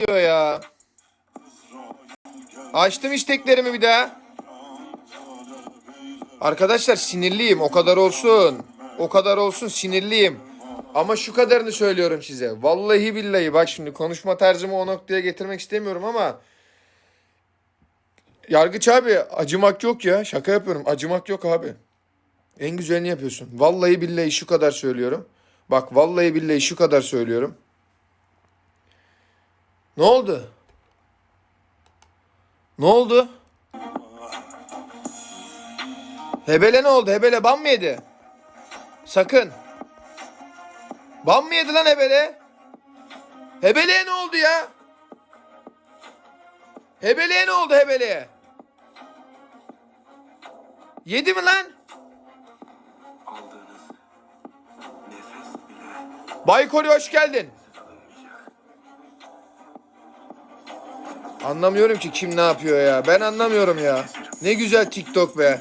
diyor ya. Açtım isteklerimi bir daha. Arkadaşlar sinirliyim. O kadar olsun. O kadar olsun sinirliyim. Ama şu kadarını söylüyorum size. Vallahi billahi bak şimdi konuşma tarzımı o noktaya getirmek istemiyorum ama Yargıç abi acımak yok ya. Şaka yapıyorum. Acımak yok abi. En güzelini yapıyorsun. Vallahi billahi şu kadar söylüyorum. Bak vallahi billahi şu kadar söylüyorum. Ne oldu? Ne oldu? Hebele ne oldu? Hebele ban mı yedi? Sakın. Ban mı yedi lan Hebele? Hebele'ye ne oldu ya? Hebele'ye ne oldu Hebele'ye? Yedi mi lan? aldığınız nefes bile Baykori hoş geldin. Anlamıyorum ki kim ne yapıyor ya. Ben anlamıyorum ya. Ne güzel TikTok be.